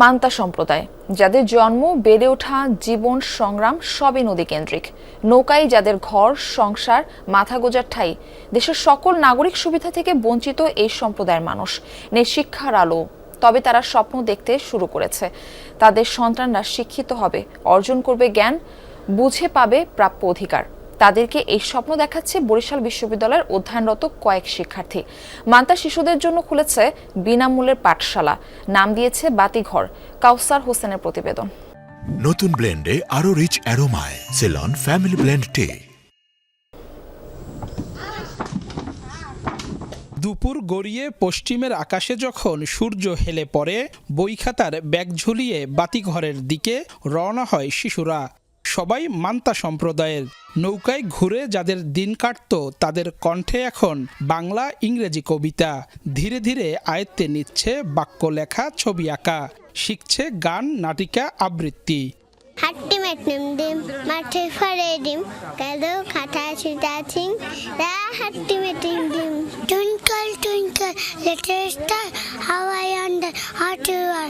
Manta সম্প্রদায়, যাদের জন্ম, বেড়ে ওঠা, জীবন সংগ্রাম সবই নদী কেন্দ্রিক নৌকায় যাদের ঘর, সংসার, মাথা গোজার ঠাই। দেশের সকল নাগরিক সুবিধা থেকে বঞ্চিত এই সম্প্রদায়ের মানুষ। নেই শিক্ষার আলো, তবে তারা স্বপ্ন দেখতে শুরু করেছে। তাদের সন্তানরা শিক্ষিত হবে, অর্জন করবে জ্ঞান, বুঝে পাবে প্রাপ্য অধিকার। তাদেরকে এই স্বপ্ন দেখাচ্ছে বরিশাল বিশ্ববিদ্যালয়ের অধ্যয়নরত কয়েক শিক্ষার্থী। মান্তা শিশুদের জন্য খুলেছে বিনামূল্যের পাঠশালা। নাম দিয়েছে বাতিঘর কাউসার হোসেনের প্রতিবেদন। নতুন ব্লেন্ডে আরও রিচ অ্যারোমায় সেলন ফ্যামিলি ব্লেন্ড টে। দুপুর গড়িয়ে পশ্চিমের আকাশে যখন সূর্য হেলে পড়ে বইখাতার ব্যাগ ঝুলিয়ে বাতিঘরের দিকে রওনা হয় শিশুরা। সবাই মান্তা সম্প্রদায়ের নৌকায় ঘুরে যাদের দিন কাটতো তাদের কণ্ঠে এখন বাংলা ইংরেজি কবিতা। ধীরে ধীরে আয়ত্তে নিচ্ছে বাক্য লেখা ছবি আঁকা, শিখছে গান, নাটিকা আবৃত্তি। হাট্টি মাটনিম ডিম, মাঠে ফরে ডিম, কালো খাতা ছুটা চিং রা হাট্টি মাটিং ডিম। Twinkle twinkle little star how I under how to are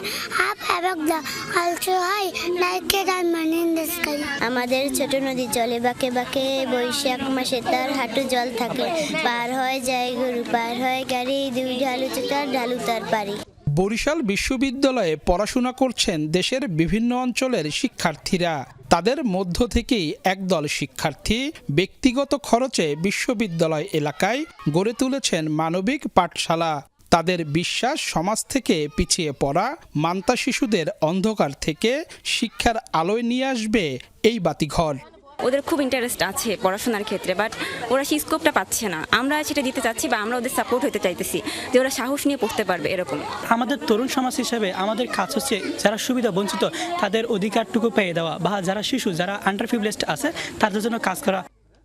up above the also high like a diamond in the sky. আমাদের ছোট নদী চলে, বাঁকে বাঁকে বৈশাখ মাসে তার হাঁটু জল থাকে। পার হয় যায় গরু, পার হয় গাড়ি, দুই ঢালু তার ঢালু তার পারি বরিশাল বিশ্ববিদ্যালয়ে পড়াশোনা করছেন দেশের বিভিন্ন অঞ্চলের শিক্ষার্থীরা। তাদের মধ্য থেকেই একদল শিক্ষার্থী ব্যক্তিগত খরচে বিশ্ববিদ্যালয় এলাকায় গড়ে তুলেছেন মানবিক পাঠশালা। তাদের বিশ্বাস সমাজ থেকে পিছিয়ে পড়া মান্তা শিশুদের অন্ধকার থেকে শিক্ষার আলোয় নিয়ে আসবে এই বাতিঘর। ওদের খুব ইন্টারেস্ট আছে পড়াশোনার ক্ষেত্রে বাট ওরা সেই স্কোপটা পাচ্ছে না। আমরা সেটা দিতে চাচ্ছি বা আমরা ওদের সাপোর্ট হতে চাইতেছি যে ওরা সাহস নিয়ে পড়তে পারবে এরকম। আমাদের তরুণ সমাজ হিসেবে আমাদের কাজ হচ্ছে যারা সুবিধা বঞ্চিত তাদের অধিকারটুকু পেয়ে দেওয়া বা যারা শিশু যারা আন্ডার আছে তাদের জন্য কাজ করা।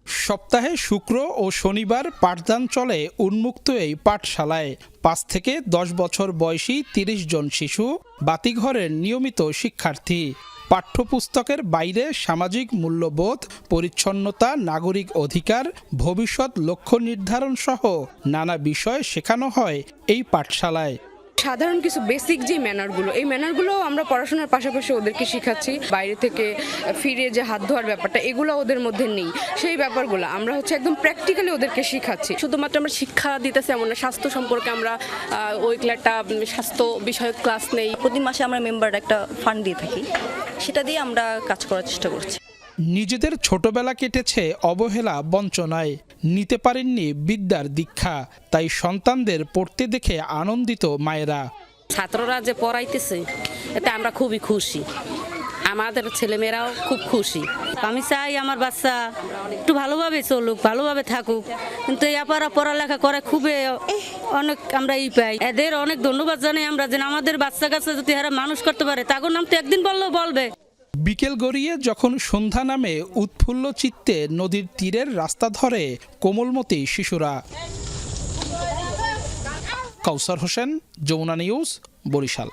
সপ্তাহে শুক্র ও শনিবার পাঠদান চলে উন্মুক্ত এই পাঠশালায় পাঁচ থেকে দশ বছর বয়সী তিরিশ জন শিশু বাতিঘরের নিয়মিত শিক্ষার্থী, পাঠ্যপুস্তকের বাইরে সামাজিক মূল্যবোধ, পরিচ্ছন্নতা, নাগরিক অধিকার, ভবিষ্যৎ লক্ষ্য নির্ধারণ সহ নানা বিষয় শেখানো হয় এই পাঠশালায়। সাধারণ কিছু বেসিক যে ম্যানারগুলো এই ম্যানারগুলো আমরা পড়াশোনার পাশাপাশি ওদেরকে শেখাচ্ছি। বাইরে থেকে ফিরে যে হাত ধোয়ার ব্যাপারটা, এগুলো ওদের মধ্যে নেই। সেই ব্যাপারগুলো আমরা হচ্ছে একদম প্র্যাকটিক্যালি ওদেরকে শেখাচ্ছি। শুধুমাত্র আমরা শিক্ষা দিতেছি এমন না, স্বাস্থ্য সম্পর্কে আমরা ওই একটা স্বাস্থ্য বিষয়ক ক্লাস নেই। প্রতি মাসে আমরা মেম্বার একটা ফান্ড দিয়ে থাকি। সেটা দিয়ে আমরা কাজ করার চেষ্টা করছি। নিজেদের ছোটবেলা কেটেছে অবহেলা, বঞ্চনায়। নিতে পারেননি বিদ্যার দীক্ষা, তাই সন্তানদের পড়তে দেখে আনন্দিত মায়েরা। ছাত্ররা যে পড়াইতেছে, এতে আমরা খুবই খুশি। আমাদের ছেলেমেয়েরাও খুব খুশি। আমি চাই আমার বাচ্চা একটু ভালোভাবে চলুক, ভালোভাবে থাকুক। কিন্তু এপারা পড়ালেখা করে খুবই অনেক আমরা ই পাই। এদের অনেক ধন্যবাদ জানাই আমরা যে আমাদের বাচ্চা কাছে যদি এরা মানুষ করতে পারে তাকে নাম তো একদিন বললেও বলবে। বিকেল গড়িয়ে যখন সন্ধ্যা নামে উৎফুল্ল চিত্তে নদীর তীরের রাস্তা ধরে কোমলমতি শিশুরা। কাউসার হোসেন, যমুনা নিউজ, বরিশাল।